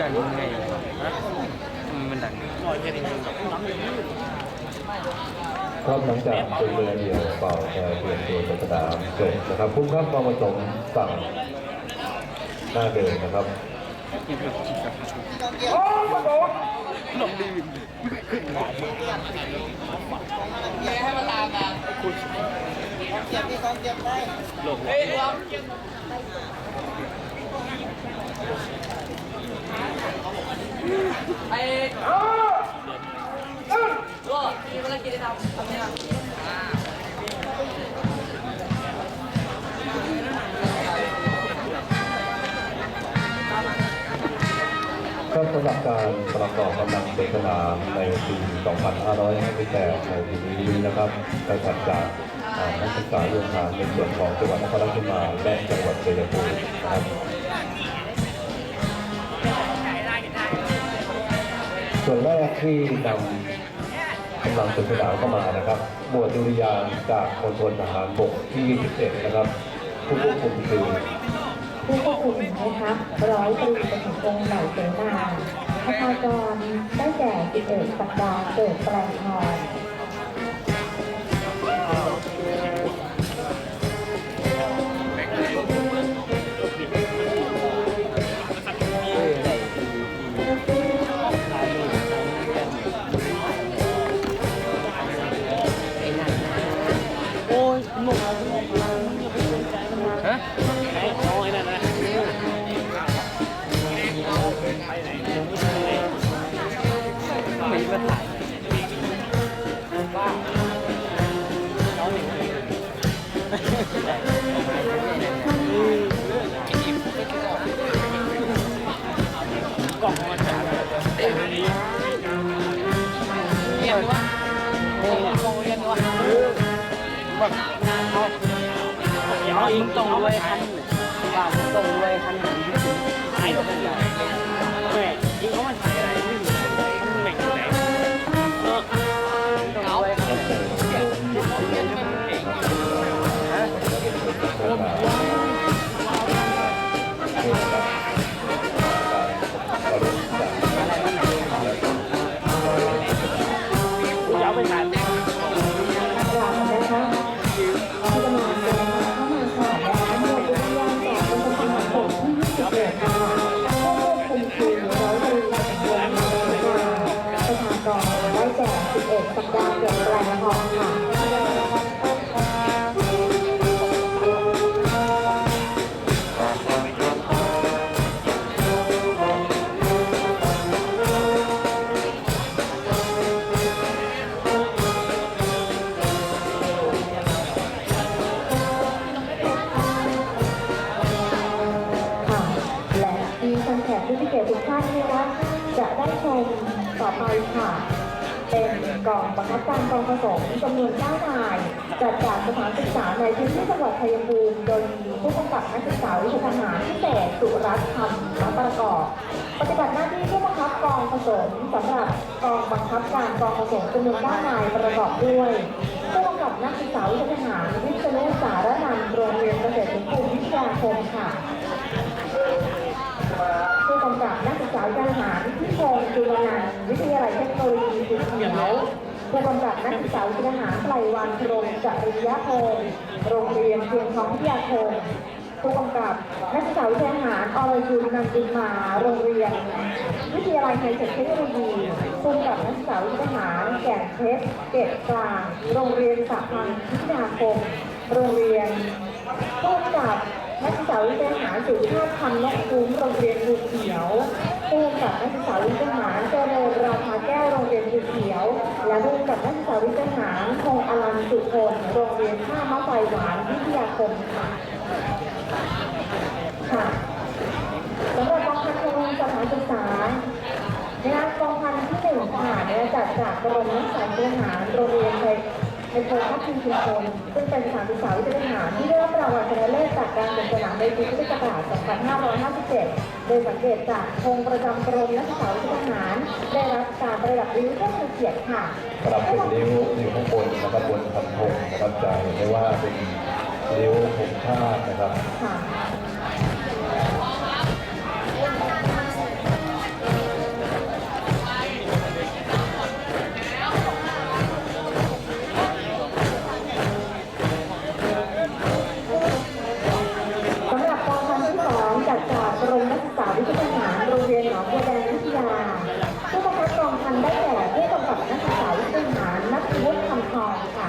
ดังยังไงฮะทำไมมันดังครับหลังจากเป็นเรือเดียวเป่าแชร์เปลี่ยนตัวสนามจบนะครับพุ่งข้ามกองผสมสั่งหน้าเดินนะครับกินแบบกินกับลงดีน ไอ้ก็มีภารกิจจะทำทำเนี่ยก็สำหรับการประกอบกำลังเดินสนามในปี 2558ในปีนี้นะครับได้จัดจากนักศึกษาโรงงานในส่วนของจังหวัดนครราชสีมาและจังหวัดชัยภูมินะครับ ส่วนแรกที่นำกำลังสุนสนามเข้ามานะครับหมวดดุริยางจากมณฑลทหารบกที่ 21 นะครับ ผู้ควบคุมคือผู้ควบคุมนะคะร้อยตรีประสิทธิ์องค์เหล่าเสนาประชากรได้แก่สิบเอกสัปดาห์เกิดแปลงทอง อ้ยหมกหมกมาอย่าไปสนใจมันนะฮะไอ้น้อยนั่นนะไม่มาถ่ายบ้าน้องหนึ่งกล่องมันจะเต็มนี้เรียนวะโอ้ยกล่องเรียนวะแบบเอา มึงตรงด้วยคันว่าตรงด้วยคันหนึ่งที่ถึงไอ้ตัวเป็นไรานนะคะจะได้ชมต่อไปค่ะ เป็นกองบังคับการกองผสมจำนวน9นายจัดจากสถานศึกษาในพื้นที่จังหวัดชัยภูมิโดยมีผู้กำกับนักศึกษาวิชาทหารพิเศษสุรัตน์ธรรมและประกอบ ปฏิบัติหน้าที่ผู้บังคับกองผสมสำหรับกองบังคับการกองผสมจำนวน9นายประกอบด้วยผู้กำกับนักศึกษาวิชาทหารวิศนุสารนันโรงเรียนเกษตรศรีวิทยาคมค่ะำกับนักศึกษาการทหารที่พงจุลนันท์วิทยาลัยเทคโนโลยีสุเหนียวผู้กำกับนักศึกษาวิทยาทหารไพรวันพรงจริยพงศ์โรงเรียนเชียงทองพิทยาคมผู้กำกับนักศึกษาวิทยาทหารอรชุนนันติมา โรงเรียน วิทยาลัยไฮเทคเทคโนโลยีผู้กำกับนักศึกษาวิทยาทหารแก่นเพชรเกตกลางโรงเรียนสาพันธ์พิทยาคม โรงเรียนผู้กำกับ นักศึกษาวิทยาหารสุชาติพันธ์นกคุ้มโรงเรียนภูเขียวผู้กำกับนักศึกษาวิทยาหารเจริญราชาแก้วโรงเรียนภูเขียว และผู้กำกับนักศึกษาวิทยาหารพงอลันสุพลโรงเรียนท่ามะไฟหวานวิทยาคมค่ะค่ะสำหรับกองพันครูสถานศึกษาในงานกองพันที่หนึ่งค่ะจัดจากกรมนักศึกษาวิทยาหารโรงเรียนไทยในโครงพัฒน์ชุมชนซึ่งเป็นสถานศึกษาวิทยาฐานที่ได้รับรางวัล ในปีพุทธศักราช 2557 โดยสังเกตจากธงประจำกรมนักศึกษาวิทยาฐานได้รับการประดับริ้วเพื่อเป็นเกียรติค่ะประดับเป็นริ้วอยู่ข้างบนนะครับบนพันธงนะครับจะเห็นได้ว่าเป็นริ้วผงชาตินะครับค่ะ องบุรณวิทยาผู้ประกอบกองพันได้แก่ผู้กำกับนักศึกษาวิทยานักวุฒิคำทองค่ะ